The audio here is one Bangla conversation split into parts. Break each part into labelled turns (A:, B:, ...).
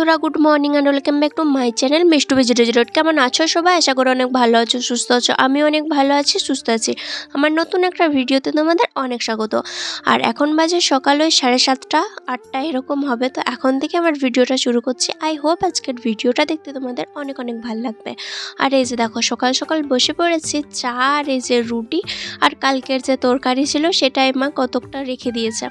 A: বন্ধুরা good morning and welcome back to my channel Mishtu ভিজিটেজিরোড কেমন আছো সবাই? আশা করি অনেক ভালো আছো, সুস্থ আছো। আমি অনেক ভালো আছি, সুস্থ আছি। আমার নতুন একটা ভিডিওতে তোমাদের অনেক স্বাগত। আর এখন বাজে সকাল ওই সাড়ে সাতটা, আটটা এরকম হবে, তো এখন থেকে আমার ভিডিওটা শুরু করছি। আই হোপ আজকের ভিডিওটা দেখতে তোমাদের অনেক অনেক ভালো লাগবে। আর এই যে দেখো, সকাল সকাল বসে পড়েছি, চা আর এই যে রুটি, আর কালকের যে তরকারি ছিল সেটাই মা কতকটা রেখে দিয়েছে।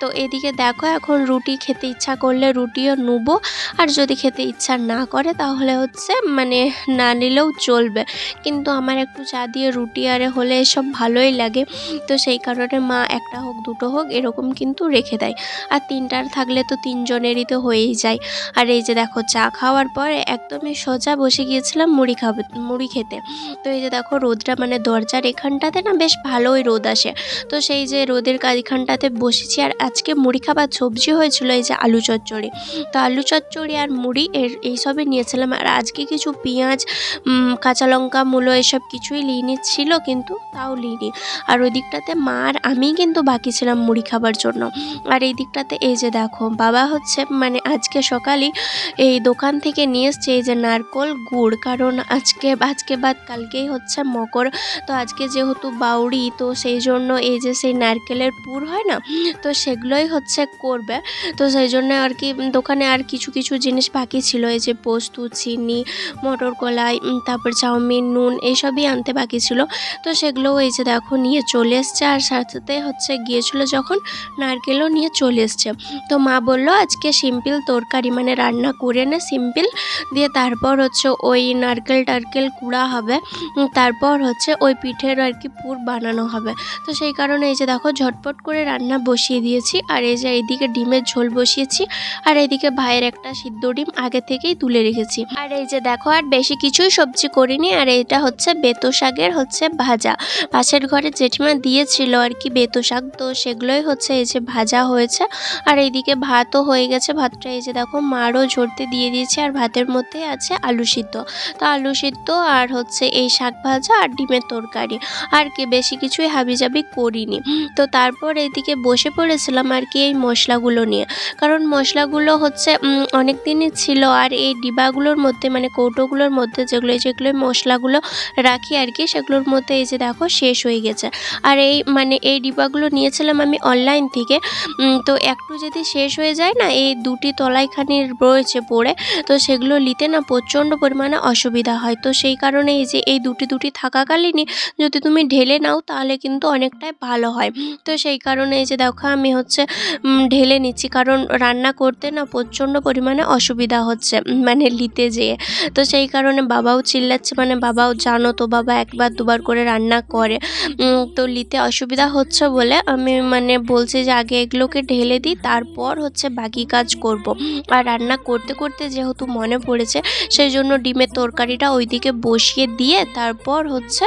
A: তো এদিকে দেখো, এখন রুটি খেতে ইচ্ছা করলে রুটিও নুবো আর যদি খেতে ইচ্ছা না করে তাহলে হচ্ছে মানে না নিলেও চলবে। কিন্তু আমার একটু চা দিয়ে রুটি আরে হলে এসব ভালোই লাগে। তো সেই কারণে মা একটা হোক, দুটো হোক এরকম কিন্তু রেখে দেয়। আর তিনটার থাকলে তো তিনজনেরই তো হয়েই যায়। আর এই যে দেখো চা খাওয়ার পরে একদমই সোজা বসে গিয়েছিলাম মুড়ি খাবে, মুড়ি খেতে। তো এই যে দেখো রোদটা মানে দরজার এখানটাতে না বেশ ভালোই রোদ আসে। তো সেই যে রোদের কা- এখানটাতে বসেছি। আর আজকে মুড়ি খাবার সবজি হয়েছিল এই যে আলু চচ্চড়ি। তো আলু চচ্চড়ি আর মুড়ি এর এইসবই নিয়েছিলাম। আর আজকে কিছু পেঁয়াজ কাঁচা লঙ্কা, মূলো এসব কিছুই লিনি ছিল কিন্তু তাও লিনি আর ওই দিকটাতে মা আর আমি কিন্তু বাকি ছিলাম মুড়ি খাবার জন্য। আর এই দিকটাতে এই যে দেখো, বাবা হচ্ছে মানে আজকে সকালেই এই দোকান থেকে নিয়ে এসছে এই যে নারকোল গুড়, কারণ আজকে আজকে বাদ কালকেই হচ্ছে মকর। তো আজকে যেহেতু বাউরি তো সেই জন্য এই যে সেই নারকেলের পুর হয় না, তো সেগুলোই হচ্ছে করবে। তো সেই জন্য আর কি দোকানে আর কিছু কিছু জিনিস বাকি ছিল, এই যে পোস্ত, চিনি মটর কলাই তারপর চাউমিন, নুন, এইসবই আনতে বাকি ছিল। তো সেগুলোও এই যে দেখো নিয়ে চলে এসছে আর সাথে হচ্ছে গিয়েছিল যখন নারকেলও নিয়ে চলে এসছে। তো মা বলল, আজকে সিম্পল তরকারি মানে রান্না করে নে সিম্পল। দিয়ে তারপর হচ্ছে ওই নারকেল টারকেল কুড়া হবে। তারপর হচ্ছে ওই পিঠের আর কি পুর বানানো হবে। তো সেই কারণে এই যে দেখো ঝটপট করে রান্না বসিয়ে দিয়েছি। আর এই যে এইদিকে ডিমের ঝোল বসিয়েছি। আর এইদিকে ভাইয়ের একটা সিদ্ধ ডিম আগে থেকেই তুলে রেখেছি। আর এই যে দেখো, আর বেশি কিছুই সবজি করিনি, আর এটা হচ্ছে বেতো শাকের হচ্ছে ভাজা। পাশের ঘরে জেঠিমা দিয়েছিল আর কি বেতো শাক, তো সেগুলোই হচ্ছে এই যে ভাজা হয়েছে। আর এইদিকে ভাতও হয়ে গেছে, ভাতটা এই যে দেখো মারও ঝরতে দিয়ে দিয়েছে, আর ভাতের মধ্যে আছে আলু সিদ্ধ। তো আলু সিদ্ধ আর হচ্ছে এই শাক ভাজা আর ডিমের তরকারি। আর কি বেশি কিছুই হাবিজাবি করিনি। তো তারপর এইদিকে বসে পড়েছিলাম আর কি এই মশলাগুলো নিয়ে। কারণ মশলাগুলো হচ্ছে অনেক দিনই ছিল আর এই ডিবাগুলোর মধ্যে মানে কৌটোগুলোর মধ্যে যেগুলো যেগুলো মশলাগুলো রাখি আর কি, সেগুলোর মধ্যে এই যে দেখো শেষ হয়ে গেছে। আর এই মানে এই ডিবাগুলো নিয়েছিলাম আমি অনলাইন থেকে। তো একটু যদি শেষ হয়ে যায় না, এই দুটি তলাইখানি রয়েছে পড়ে, তো সেগুলো নিতে না প্রচণ্ড পরিমাণে অসুবিধা হয়। তো সেই কারণে এই যে এই দুটি দুটি থাকাকালীনই যদি তুমি ঢেলে নাও, তাহলে কিন্তু অনেকটাই ভালো হয়। তো সেই কারণে এই যে দেখো আমি হচ্ছে ঢেলে নিচ্ছি। কারণ রান্না করতে না প্রচণ্ড পরিমাণে অসুবিধা হচ্ছে মানে নিতে যেয়ে। তো সেই কারণে বাবাও চিল্লাচ্ছে মানে বাবাও জানো তো, বাবা একবার দুবার করে রান্না করে। তো নিতে অসুবিধা হচ্ছে বলে আমি মানে বলছি যে আগে এগুলোকে ঢেলে দিই, তারপর হচ্ছে বাকি কাজ করব। আর রান্না করতে করতে যেহেতু মনে পড়েছে, সেই জন্য ডিমের তরকারিটা ওইদিকে বসিয়ে দিয়ে তারপর হচ্ছে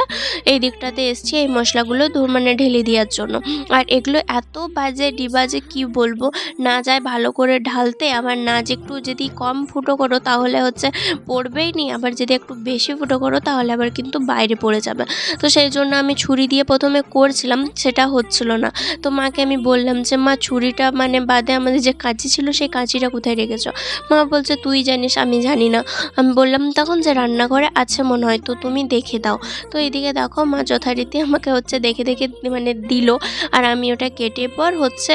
A: এই দিকটাতে এসছি এই মশলাগুলো মানে ঢেলে দেওয়ার জন্য। আর এগুলো এত বাজে ডিবা যে কী বলব? না যায় ভালো করে ঢালতে, আবার না যে একটু যদি কম ফুটো করো তাহলে হচ্ছে পড়বেই নি, আবার যদি একটু বেশি ফুটো করো তাহলে আবার কিন্তু বাইরে পড়ে যাবে। তো সেই জন্য আমি ছুরি দিয়ে প্রথমে করছিলাম, সেটা হচ্ছিল না। তো মাকে আমি বললাম যে, মা, ছুরিটা মানে বাদে আমাদের যে কাঁচি ছিল সেই কাঁচিটা কোথায় রেখেছো? মা বলছে, তুই জানিস, আমি জানি না। আমি বললাম, তখন যে রান্নাঘরে আছে মনে হয়, তো তুমি দেখে দাও। তো এদিকে দেখো মা যথারীতি আমাকে হচ্ছে দেখে দেখে মানে দিল, আর আমি ওটা কেটে পর হচ্ছে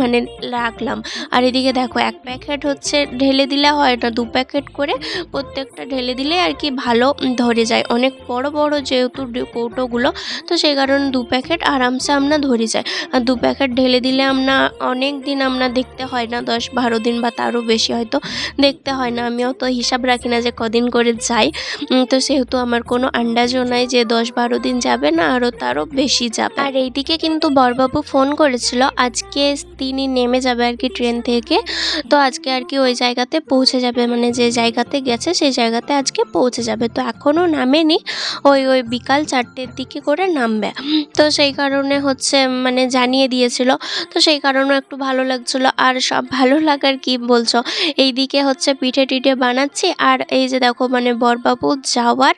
A: মানে রাখলাম। আর এদিকে দেখো, এক প্যাকেট হচ্ছে ঢেলে দিলে হয় না, দু প্যাকেট করে প্রত্যেকটা ঢেলে দিলে আর কি ভালো ধরে যায়। অনেক বড় বড় যেহেতু কৌটোগুলো, তো সেই কারণে দু প্যাকেট আরামসে আমরা ধরে যায় আর দু প্যাকেট ঢেলে দিলে আমরা অনেক দিন আমরা দেখতে হয় না, দশ বারো দিন বা তারও বেশি হয়তো দেখতে হয় না। আমিও তো হিসাব রাখি না যে কদিন করে যাই। তো সেহেতু আমার কোনো আন্দাজও নাই যে দশ বারো দিন যাবে না, আরও তারও বেশি যাবে। আর এইদিকে কিন্তু বরবাবু ফোন করেছিল, আজকে তিনি নেমে যাবে আর কি ট্রেন থেকে। তো আজকে আর কি ওই জায়গাতে পৌঁছে যাবে মানে যে জায়গাতে গেছে সেই জায়গাতে আজকে পৌঁছে যাবে। তো এখনও নামেনি, ওই ওই বিকাল চারটের দিকে করে নামবে। তো সেই কারণে হচ্ছে মানে জানিয়ে দিয়েছিল। তো সেই কারণেও একটু ভালো লাগছিল। আর সব ভালো লাগার কি বলছো? এইদিকে হচ্ছে পিঠে টিঠে বানাচ্ছি। আর এই যে দেখো মানে বরবাবু যাওয়ার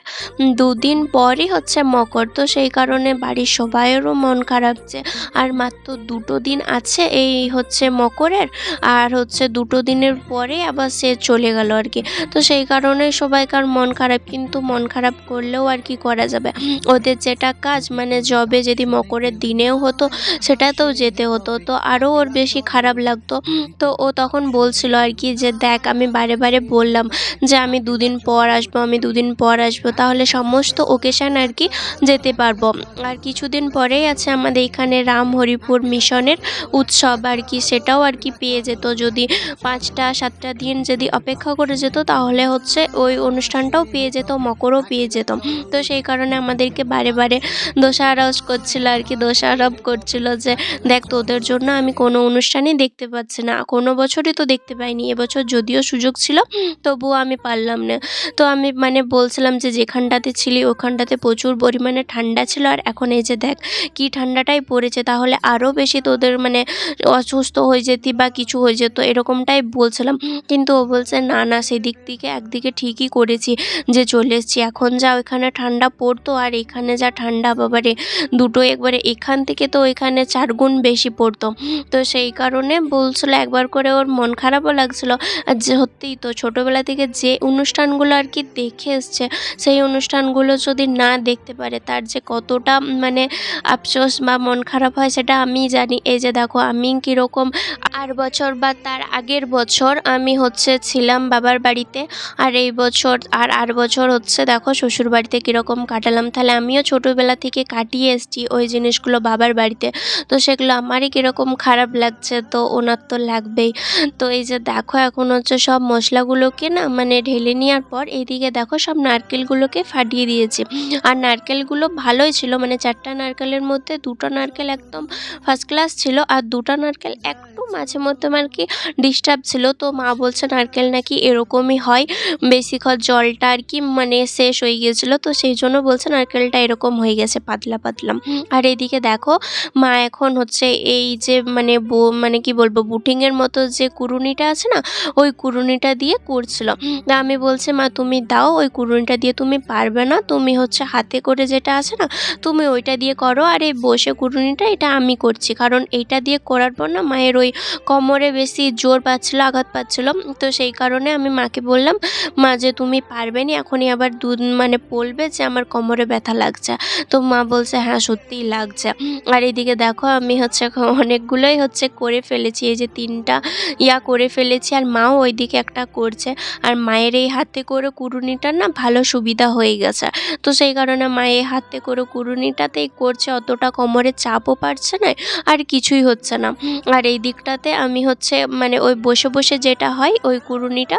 A: দুদিন পরই হচ্ছে মকর। তো সেই কারণে বাড়ির সবাইয়েরও মন খারাপ যে, আর মাত্র দুটো দিন আছে এই হচ্ছে মকরের। আর হচ্ছে দুটো দিনের পরে আবার সে চলে গেল আর কি। তো সেই কারণে সবাইকার মন খারাপ, কিন্তু মন খারাপ করলেও আর কি করা যাবে। ওদের যেটা কাজ মানে জবে যদি মকরের দিনেও হতো, সেটাতেও যেতে হতো। তো আরও ওর বেশি খারাপ লাগতো। তো ও তখন বলছিল আর কি যে, দেখ, আমি বারে বারে বললাম যে, আমি দুদিন পর আসব, আমি দুদিন পর আসব। তাহলে সমস্ত ওকেশান আর কি যেতে পারব। আর কিছুদিন পরেই আছে আমাদের এখানে রাম হরিপুর মিশনের উৎসব আর কি, সেটাও আর কি পেয়ে যেত। যদি পাঁচটা সাতটা দিন যদি অপেক্ষা করে যেত, তাহলে হচ্ছে ওই অনুষ্ঠানটাও পেয়ে যেত মকরও পেয়ে যেত তো সেই কারণে আমাদেরকে বারে বারে দোষারোপ করছিল আর কি দোষারোপ করছিল যে, দেখ, তোদের জন্য আমি কোনো অনুষ্ঠানই দেখতে পাচ্ছি না। কোনো বছরই তো দেখতে পাইনি। এবছর যদিও সুযোগ ছিল, তবুও আমি পারলাম না। তো আমি মানে বলছিলাম যে, যেখানটাতে ছিলি, ওখানটাতে প্রচুর পরিমাণে ঠান্ডা ছিল। আর এখন এই যে দেখ, কী ঠান্ডাটাই পড়েছে, তাহলে আরও বেশি তোদের মানে অসুস্থ হয়ে যেতি বা কিছু হয়ে যেত। এরকমটাই বলছিলাম, কিন্তু ও বলছে, না না, সেদিক থেকে একদিকে ঠিকই করেছি যে চলে এসেছি। এখন যা ওইখানে ঠান্ডা পড়তো আর এখানে যা ঠান্ডা, বাবারে, দুটো একবারে এখান থেকে তো ওইখানে চার গুণ বেশি পড়তো। তো সেই কারণে বলছিল, একবার করে ওর মন খারাপও লাগছিল। আর সত্যিই তো ছোটোবেলা থেকে যে অনুষ্ঠানগুলো আর কি দেখে এসছে, সেই অনুষ্ঠানগুলো যদি না দেখতে পারে, তার যে কতটা মানে আফসোস বা মন খারাপ হয়, সেটা আমিই জানি। এই যে দেখো, আমি কীরকম আর বছর বা তার আগের বছর আমি হচ্ছে ছিলাম বাবার বাড়িতে। আর এই বছর, আর আর বছর হচ্ছে দেখো শ্বশুর বাড়িতে কীরকম কাটালাম। তাহলে আমিও ছোটোবেলা থেকে কাটিয়ে এসেছি ওই জিনিসগুলো বাবার বাড়িতে। তো সেগুলো আমারই কীরকম খারাপ লাগছে, তো ওনার তো লাগবেই। তো এই যে দেখো এখন হচ্ছে সব মশলাগুলোকে না মানে ঢেলে নেওয়ার পর এইদিকে দেখো সব নারকেলগুলোকে ফাটিয়ে দিয়েছি। আর নারকেলগুলো ভালোই ছিল মানে চারটা নারকেলের মধ্যে দুটো নারকেল একদম ফার্স্ট ক্লাস ছিল, আর দুটো নারকেল একটু মাঝে মধ্যে আর কি ডিস্টার্ব ছিল। তো মা বলছে নারকেল নাকি এরকমই হয়। বেশিক্ষণ জলটা আর কি মানে শেষ হয়ে গিয়েছিল, তো সেই জন্য বলছে নারকেলটা এরকম হয়ে গেছে, পাতলা পাতলা। আর এদিকে দেখো, মা এখন হচ্ছে এই যে মানে মানে কি বলব বুটিংয়ের মতো যে কুরুনিটা আছে না, ওই কুরুনিটা দিয়ে করছিল তা আমি বলছি, মা, তুমি দাও, ওই কুরুনিটা দিয়ে তুমি পারবে না। তুমি হচ্ছে হাতে করে যেটা আছে না, তুমি ওইটা দিয়ে করো। আর এই বসে কুরুনিটা এটা আমি করছি। কারণ এইটা দিয়ে করার পর না, মায়ের ওই কোমরে বেশি জোর পাচ্ছিলো, আঘাত পাচ্ছিলো। তো সেই কারণে আমি মাকে বললাম, মা যে তুমি পারবে না এখনই আবার দুধ মানে বলবে যে আমার কোমরে ব্যথা লাগছে। তো মা বলছে হ্যাঁ সত্যিই লাগছে। আর এদিকে দেখো, আমি হচ্ছে অনেকগুলোই হচ্ছে করে ফেলেছি, এই যে তিনটা ইয়া করে ফেলেছি, আর মাও ওইদিকে একটা করছে। আর মায়ের এই হাতে করে কুরুনিটা না ভালো সুবিধা হয়ে গেছে। তো সেই কারণে মায়ের হাতে করে কুরুনিটাতেই করছে, অতটা কোমরে চাপও পারছে না, আর কিছুই হচ্ছে না। আর এই দিকটাতে আমি হচ্ছে মানে ওই বসে বসে যেটা হয়, ওই কুরুনিটা,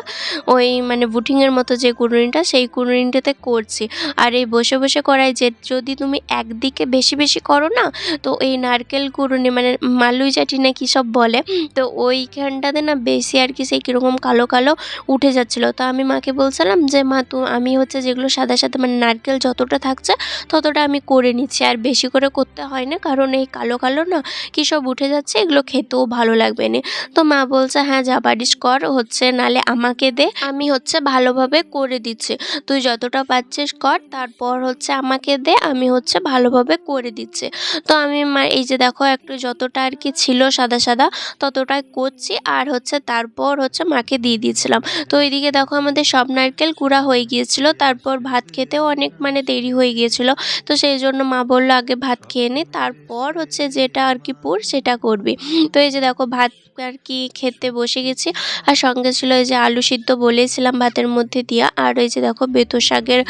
A: ওই মানে বুটিংয়ের মতো যে কুরুনিটা, সেই কুরুনিটাতে করছি। আর এই বসে বসে করাই যে যদি তুমি একদিকে বেশি বেশি করো না, তো এই নারকেল কুরুনি মানে মালুই চাটি না কী সব বলে, তো ওইখানটাতে না বেশি আর কি সেই কীরকম কালো কালো উঠে যাচ্ছিল। তো আমি মাকে বলছিলাম যে, মা, তো, আমি হচ্ছে যেগুলো সাদা সাদা মানে নারকেল যতটা থাকছে, ততটা আমি করে নিচ্ছি। আর বেশি করে করতে হয় না, কারণ এই কালো কালো না কী সব উঠে যাচ্ছে, এগুলো খেতেও ভালো লাগবে না। তো মা বলছে হ্যাঁ যা পারিস কর, হচ্ছে নালে আমাকে দে, আমি হচ্ছে ভালোভাবে করে দিচ্ছি। তুই যতটা পারছিস কর, তারপর হচ্ছে আমাকে দে, আমি হচ্ছে ভালোভাবে করে দিচ্ছি। তো আমি এই যে দেখো, একটু যতটা আর কি ছিল সাদা সাদা, ততটাই করছি আর হচ্ছে তারপর হচ্ছে মাকে দিয়ে দিয়েছিলাম। তো এইদিকে দেখো, আমাদের সব নারকেল কুড়া হয়ে গিয়েছিল, তারপর ভাত খেতেও অনেক মানে দেরি হয়ে গিয়েছিল। তো সেই জন্য মা বলল, আগে ভাত খেয়ে নে, তারপর হচ্ছে যেটা আর কি পুর, সেটা করবি। তো এই যে দেখো, ভাত আর কি খেতে বসে গেছি। আর সঙ্গে ছিল এই যে আলু সিদ্ধ বলেছিলাম ভাতের মধ্যে দিয়া, আর ওই যে দেখো বেতো শাকের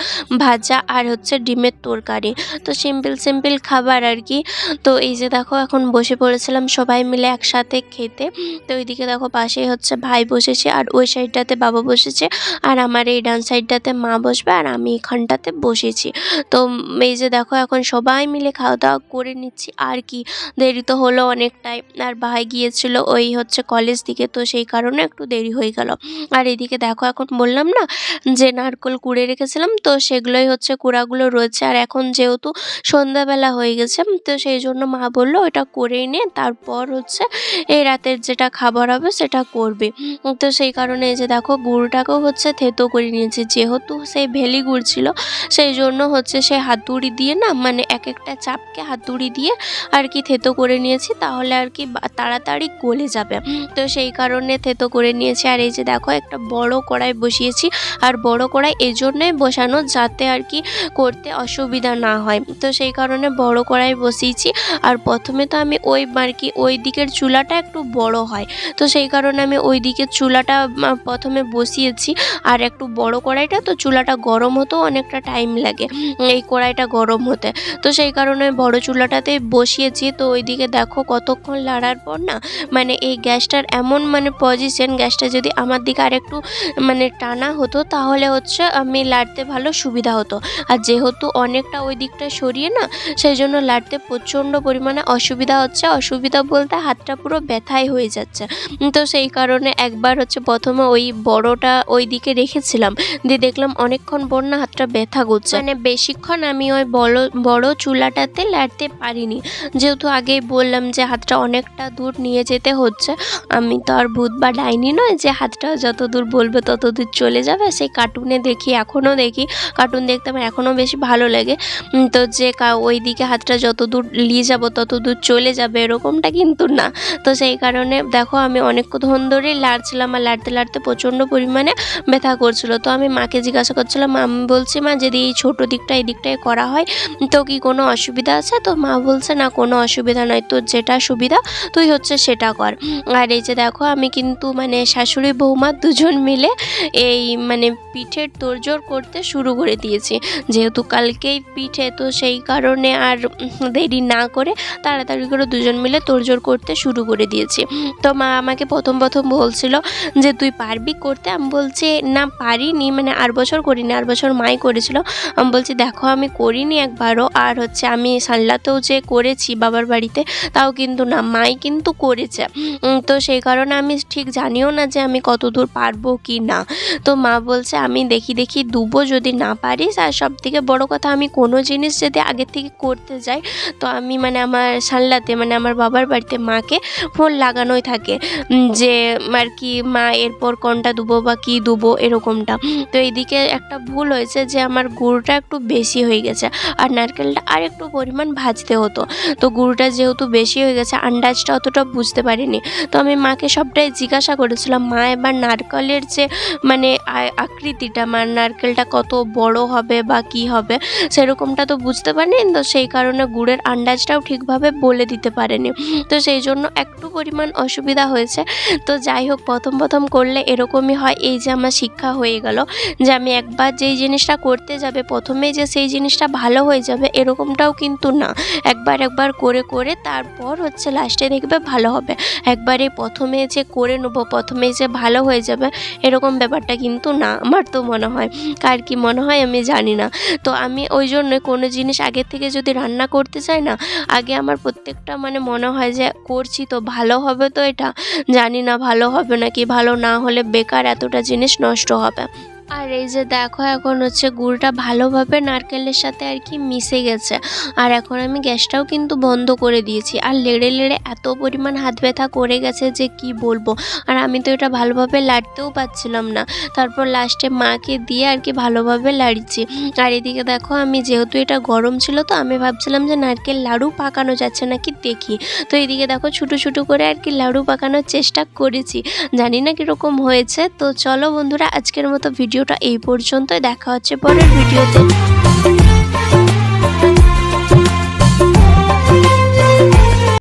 A: ভাজা আর হচ্ছে ডিমের তরকারি। তো সিম্পল সিম্পল খাবার আর কি। তো এই যে দেখো এখন বসে পড়েছিলাম সবাই মিলে একসাথে খেতে। তো ওইদিকে দেখো পাশেই হচ্ছে ভাই বসেছে আর ওই সাইডটাতে বাবা বসেছে আর আমার এই ডান সাইডটাতে মা বসবে আর আমি এখানটাতে বসেছি। তো এই যে দেখো এখন সবাই মিলে খাওয়া দাওয়া করে নিচ্ছি আর কি। দেরি তো হলো অনেকটাই। আর ভাই গিয়েছিল ওই হচ্ছে কলেজ দিকে, তো সেই কারণে একটু দেরি হয়ে গেল। আর এদিকে দেখো এখন বললাম না যে নারকেল কুড়ে রেখেছিলাম, তো সেগুলোই হচ্ছে কুড়াগুলো রয়েছে। আর এখন যেহেতু সন্ধ্যাবেলা হয়ে গেছে, তো সেই জন্য মা বলল ওটা করেই নে, তারপর হচ্ছে এই রাতের যেটা খাবার হবে সেটা করবে। তো সেই কারণে এই যে দেখো গুড়টাকেও হচ্ছে থেতো করে নিয়েছি, যেহেতু সেই ভেলি গুড় ছিল, সেই জন্য হচ্ছে সে হাতুড়ি দিয়ে না মানে এক একটা চাপকে হাতুড়ি দিয়ে আর কি থেতো করে নিয়েছি, তাহলে আর কি তাড়াতাড়ি গলে যাবে। তো সেই কারণে থেতো করে নিয়েছি। আর এই যে দেখো, একটা বড় কড়াই বসিয়েছি। আর বড় কড়াই এই জন্যই বসানো যাতে আর কি করতে অসুবিধা না হয়। তো সেই কারণে বড় কড়াই বসিয়েছি। আর প্রথমে তো আমি ওই আর কি ওই দিকের চুলাটা একটু বড় হয়। তো সেই কারণে আমি ওই দিকের চুলাটা প্রথমে বসিয়েছি। আর একটু বড় কড়াইটা তো চুলাটা গরম হতেও অনেকটা টাইম লাগে। এই কড়াইটা গরম হতে। তো সেই কারণে বড় চুলাটাতে বসিয়েছি। তো ওইদিকে দেখো কতক্ষণ লাড়ার পর না মানে এই গ্যাসটার এমন মানে পজিশন গ্যাসটা যদি আমার দিকে আর একটু মানে টানা হতো, তাহলে হচ্ছে আমি লাড়তে ভালো সুবিধা হতো। আর যেহেতু অনেকটা ওই দিকটা সরিয়ে না, সেই জন্য লাড়তে প্রচণ্ড পরিমাণে অসুবিধা হচ্ছে। অসুবিধা বলতে হাতটা পুরো ব্যথাই হয়ে যাচ্ছে। তো সেই কারণে একবার হচ্ছে প্রথমে ওই বড়টা ওই দিকে রেখেছিলাম। দিয়ে দেখলাম অনেকক্ষণ পর না হাতটা ব্যথা করছে। মানে বেশিক্ষণ আমি ওই বড় বড় চুলাটাতে লাড়তে পারিনি। যেহেতু আগেই বললাম যে হাতটা অনেকটা দূর নিয়ে যেতে হচ্ছে, আমি তো আর ভূত বা ডাইনি নয় যে হাতটা যত দূর বলবে তত দূর চলে যাবে। সেই কার্টুনে দেখি, এখনও দেখি। কার্টুন দেখতে আমার এখনও বেশি ভালো লাগে। তো যে ওই দিকে হাতটা যত দূর নিয়ে যাব তত দূর চলে যাবে এরকমটা কিন্তু না। তো সেই কারণে দেখো আমি অনেকক্ষণ ধরেই লাড়ছিলাম আর লাড়তে লাড়তে প্রচণ্ড পরিমাণে ব্যথা করছিল। তো আমি মাকে জিজ্ঞাসা করছিলাম আমি বলছি মা, যদি এই ছোটো দিকটা এই দিকটায় করা হয়, তো কি কোনো অসুবিধা আছে? তো মা বলছে, না, কোনো অসুবিধা নয়। তোর যেটা সুবিধা, তুই হচ্ছে সেটা কর। আর এই যে দেখো আমি কিন্তু মানে শাশুড়ি বৌমা দুজন মিলে এই মানে পিঠের তোড়জোড় করতে শুরু করে দিয়েছি। যেহেতু কালকেই পিঠে, তো সেই কারণে আর দেরি না করে তাড়াতাড়ি করে দুজন মিলে তোড়জোড় করতে শুরু করে দিয়েছি। তো মা আমাকে প্রথম প্রথম বলছিল যে, তুই পারবি করতে? আমি বলছি, না, পারিনি মানে আর বছর করিনি, আর বছর মাই করেছিল। আমি বলছি, দেখো, আমি করিনি একবারও, আর হচ্ছে আমি সাল্লাতেও যে করেছি বাবার বাড়িতে, তাও কিন্তু না, মাই কিন্তু করেছে। তো সেই কারণে আমি ঠিক জানিও না যে আমি কত দূর পারব কি না। তো মা বলছে, আমি দেখি দেখি দুবো যদি না পারিস। আর সব থেকে বড়ো কথা, আমি কোনো জিনিস যদি আগে থেকে করতে যাই, তো আমি মানে আমার সানলাতে মানে আমার বাবার বাড়িতে মাকে ফোন লাগানোই থাকে। যে আর কি, মা, এরপর কোনটা দুবো বা কী দুবো এরকমটা। তো এইদিকে একটা ভুল হয়েছে যে আমার গুড়টা একটু বেশি হয়ে গেছে, আর নারকেলটা আর একটু পরিমাণ ভাজতে হতো। তো গুড়টা যেহেতু বেশি হয়ে গেছে, আন্দাজটা অতটা বুঝতে পারিনি। তো আমি মাকে সবটাই জিজ্ঞাসা করেছিলাম। মা এবার নারকেলের যে মানে আকৃতিটা মানে নারকেলটা কত বড় হবে বা কি হবে, সেরকমটা তো বুঝতে পারিনি। তো সেই কারণে গুড়ের আন্দাজটাও ঠিকভাবে বলে দিতে পারেনি। তো সেই জন্য একটু পরিমাণ অসুবিধা হয়েছে। তো যাই হোক, প্রথম প্রথম করলে এরকমই হয়। এই যে আমার শিক্ষা হয়ে গেল যে আমি একবার যেই জিনিসটা করতে যাবে প্রথমে যে সেই জিনিসটা ভালো হয়ে যাবে, এরকমটাও কিন্তু না। একবার একবার করে করে তারপর হচ্ছে লাস্টে দেখবে ভালো হবে। একবারে প্রথমে যে করে নেব প্রথমে যে ভালো হয়ে যাবে এরকম ব্যাপারটা কিন্তু না, আমার তো মনে হয়। কার কি মনে হয় আমি জানি না। তো আমি ওই জন্য কোনো জিনিস আগে থেকে যদি রান্না করতে চাই না, আগে আমার প্রত্যেকটা মানে মনে হয় যে করছি তো ভালো হবে তো এটা, জানি না ভালো হবে নাকি ভালো না হলে বেকার এতটা জিনিস নষ্ট হবে। আর এই যে দেখো, এখন হচ্ছে গুড়টা ভালোভাবে নারকেলের সাথে আর কি মিশে গেছে। আর এখন আমি গ্যাসটাও কিন্তু বন্ধ করে দিয়েছি। আর লেড়ে লেড়ে এত পরিমাণ হাত ব্যথা করে গেছে যে কি বলব? আর আমি তো এটা ভালোভাবে লাড়তেও পারছিলাম না। তারপর লাস্টে মাকে দিয়ে আর কি ভালোভাবে লাড়িয়েছি। আর এদিকে দেখো, আমি যেহেতু এটা গরম ছিল তো, আমি ভাবছিলাম যে নারকেল লাড়ু পাকানো যাচ্ছে নাকি দেখি। তো এদিকে দেখো, ছোটো ছোটো করে আর কি লাড়ু পাকানোর চেষ্টা করেছি। জানি না কীরকম হয়েছে। তো চলো বন্ধুরা, আজকের মতো ভিডিওটা এই পর্যন্তই। দেখা হচ্ছে পরের ভিডিওতে।